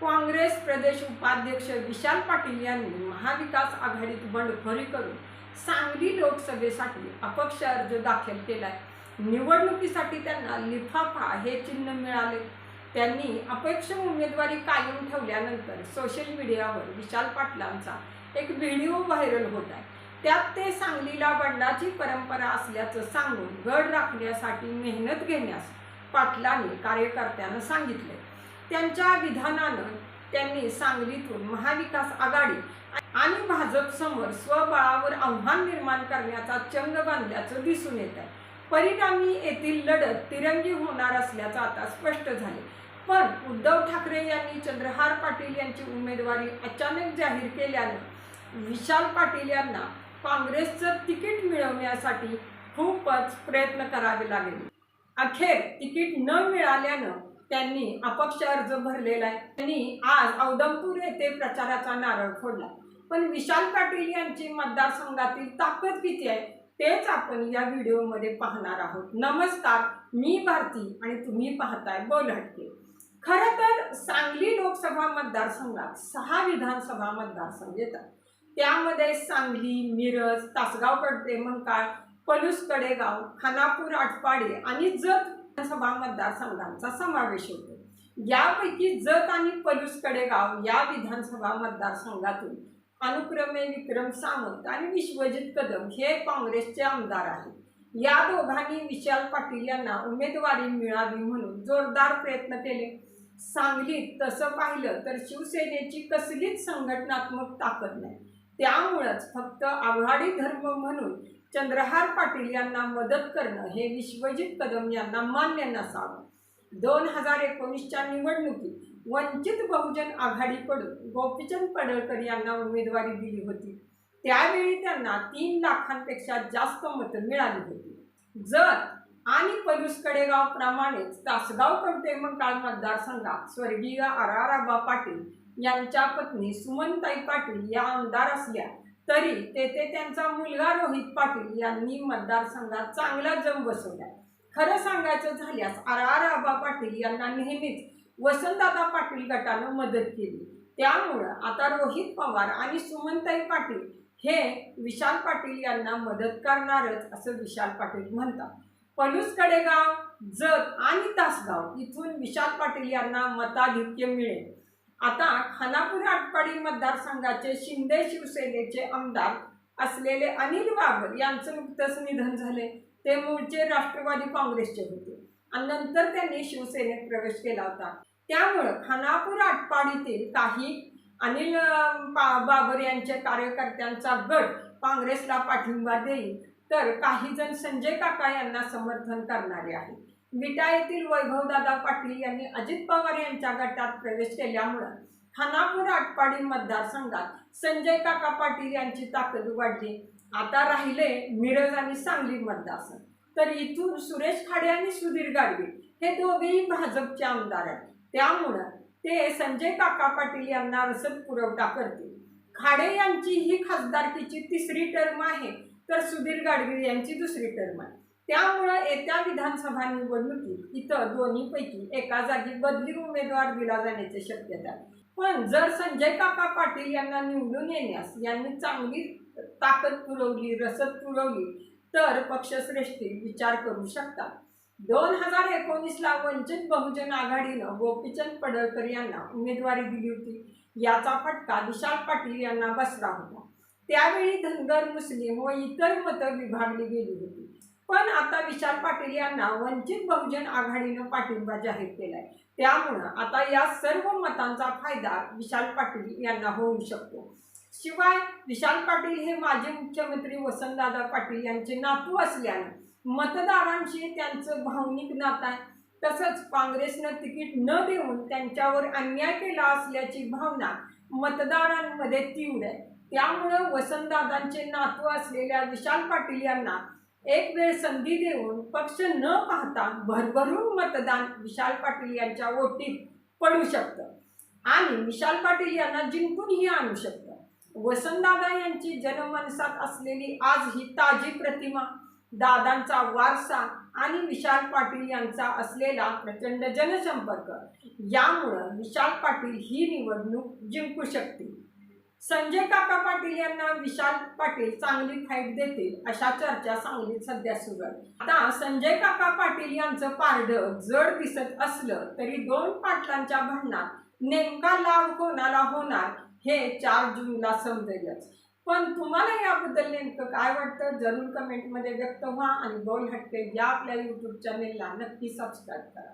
काँग्रेस प्रदेश उपाध्यक्ष विशाल पाटील यांनी महाविकास आघाडीत बंडखोरी करून सांगली लोकसभेसाठी अपक्ष अर्ज दाखल केलाय. निवडणुकीसाठी त्यांना लिफाफा हे चिन्ह मिळाले. त्यांनी अपक्ष उमेदवारी कायम ठेवल्यानंतर सोशल मीडियावर विशाल पाटलांचा एक व्हिडिओ व्हायरल होत आहे त्यात ते सांगलीला बंडाची परंपरा असल्याचं सांगून गड राखण्यासाठी मेहनत घेण्यास पाटलांनी कार्यकर्त्यांना सांगितले त्यांच्या विधानानं त्यांनी सांगलीतून महाविकास आघाडी आणि भाजपसमोर स्वबळावर आव्हान निर्माण करण्याचा चंग बांधल्याचं दिसून येत आहे परिणामी येथील लढत तिरंगी होणार असल्याचं आता स्पष्ट झाले पण उद्धव ठाकरे यांनी चंद्रहार पाटील यांची उमेदवारी अचानक जाहीर केल्यानं विशाल पाटील यांना काँग्रेसचं तिकीट मिळवण्यासाठी खूपच प्रयत्न करावे लागले. अखेर तिकीट न मिळाल्यानं त्यांनी अपक्ष अर्ज भरलेला आहे. त्यांनी आज औदमपूर येथे प्रचाराचा नारळ फोडला. पण विशाल पाटील यांची मतदारसंघातील ताकद किती आहे तेच आपण या व्हिडिओमध्ये पाहणार आहोत. नमस्कार मी भारती आणि तुम्ही पाहताय बोल हटके खरं तर सांगली लोकसभा मतदारसंघात सहा विधानसभा मतदारसंघ येतात. त्यामध्ये सांगली मिरज तासगाव कडते मंकाळ पलूस कडेगाव खानापूर आटपाडे आणि जत विधानसभा मतदारसंघांचा समावेश होतो. यापैकी जत आणि पलूसकडे कडेगाव या विधानसभा मतदारसंघातून अनुक्रमे विक्रम सावंत आणि विश्वजित कदम हे काँग्रेसचे आमदार आहेत. या दोघांनी विशाल पाटील यांना उमेदवारी मिळावी म्हणून जोरदार प्रयत्न केले. सांगलीत तसं पाहिलं तर शिवसेनेची कसलीच संघटनात्मक ताकद नाही. त्यामुळंच फक्त आघाडी धर्म म्हणून चंद्रहार पाटील यांना मदत करणं हे विश्वजित कदम यांना मान्य नसावं. दोन हजार एकोणीसच्या निवडणुकीत वंचित बहुजन आघाडीकडून गोपीचंद पडळकर यांना उमेदवारी दिली होती. त्यावेळी त्यांना तीन लाखांपेक्षा जास्त मतं मिळाली होती. जर आणि पलूस कडेगाव प्रमाणेच तासगाव कवटेमंकाळ मतदारसंघात स्वर्गीय आराराबा पाटील यांच्या पत्नी सुमनताई पाटील या आमदार असल्या तरी तेथे त्यांचा मुलगा रोहित पाटील यांनी मतदारसंघात चांगला जम बसवला. खरं सांगायचं झाल्यास आर आर आबा पाटील यांना नेहमीच वसंतदादा पाटील गटानं मदत केली. त्यामुळं आता रोहित पवार आणि सुमनताई पाटील हे विशाल पाटील यांना मदत करणारच असं विशाल पाटील म्हणतात. पलूस कडेगाव जत आणि तासगाव इथून विशाल पाटील यांना मताधिक्य मिळेल. आता खानापूर आटपाडी मतदारसंघाचे शिंदे शिवसेनेचे आमदार असलेले अनिल बाबर यांचं नुकतंच निधन झाले. ते मूळचे राष्ट्रवादी काँग्रेसचे होते. आणि नंतर त्यांनी शिवसेनेत प्रवेश केला होता. त्यामुळं खानापूर आटपाडीतील काही अनिल बाबर यांच्या कार्यकर्त्यांचा गट काँग्रेसला पाठिंबा देईल. तर काही जण संजय काका यांना समर्थन करणारे आहेत. विटा येथील वैभवदादा पाटील यांनी अजित पवार यांच्या गटात प्रवेश केल्यामुळं खानापूर आटपाडी मतदारसंघात संजय काका पाटील यांची ताकद वाढली. आता राहिले मिरज आणि सांगली मतदारसंघ. तर इथून सुरेश खाडे आणि सुधीर गाडगे हे दोघेही भाजपचे आमदार आहेत. त्यामुळं ते संजय काका पाटील यांना रसद पुरवठा करतील. खाडे यांची ही खासदारकीची तिसरी टर्म आहे तर सुधीर गाडगे यांची दुसरी टर्म आहे. त्यामुळं येत्या विधानसभा निवडणुकीत इथं दोन्हीपैकी एका जागी बदली उमेदवार दिला जाण्याची शक्यता आहे. पण जर संजय काका पाटील यांना निवडून येण्यास यांनी चांगली ताकद पुरवली रसद पुरवली तर पक्षश्रेष्ठी विचार करू शकतात. दोन हजार एकोणीसला वंचित बहुजन आघाडीनं गोपीचंद पडळकर यांना उमेदवारी दिली होती. याचा फटका विशाल पाटील यांना बसला होता. त्यावेळी धनगर मुस्लिम व इतर मतं विभागली गेली होती. पण आता विशाल पाटील यांना वंचित बहुजन आघाडीनं पाठिंबा जाहीर केलाय. त्यामुळं आता या सर्व मतांचा फायदा विशाल पाटील यांना होऊ शकतो. शिवाय विशाल पाटील हे माजी मुख्यमंत्री वसंतदादा पाटील यांचे नातू असल्यानं मतदारांशी त्यांचं भावनिक नातं आहे. तसंच काँग्रेसनं तिकीट न देऊन त्यांच्यावर अन्याय केला असल्याची भावना मतदारांमध्ये तीव्र आहे. त्यामुळं वसंतदादांचे नातू असलेल्या विशाल पाटील यांना एक वेळ संधी देऊन पक्ष न पाहता भरभरून मतदान विशाल पाटील यांच्या ओटीत पडू शकतं. आणि विशाल पाटील यांना जिंकूनही आणू शकतं. वसंतदादा यांची जनमनसात असलेली आज ही ताजी प्रतिमा दादांचा वारसा आणि विशाल पाटील यांचा असलेला प्रचंड जनसंपर्क यामुळं विशाल पाटील ही निवडणूक जिंकू शकतील. संजय काका पाटील यांना विशाल पाटील चांगली फाईट देतील अशा चर्चा सांगलीत सध्या सुरू आहे. आता संजय काका पाटील यांचं पारड जड दिसत असलं तरी दोन पाटलांच्या भांडणात नेमका लाभ कोणाला होणार हे चार जूनला समजेलच. पण तुम्हाला याबद्दल नेमकं काय वाटतं? जरूर कमेंटमध्ये व्यक्त व्हा आणि बोल हटके या आपल्या यूट्यूब चॅनेलला नक्की सबस्क्राईब करा.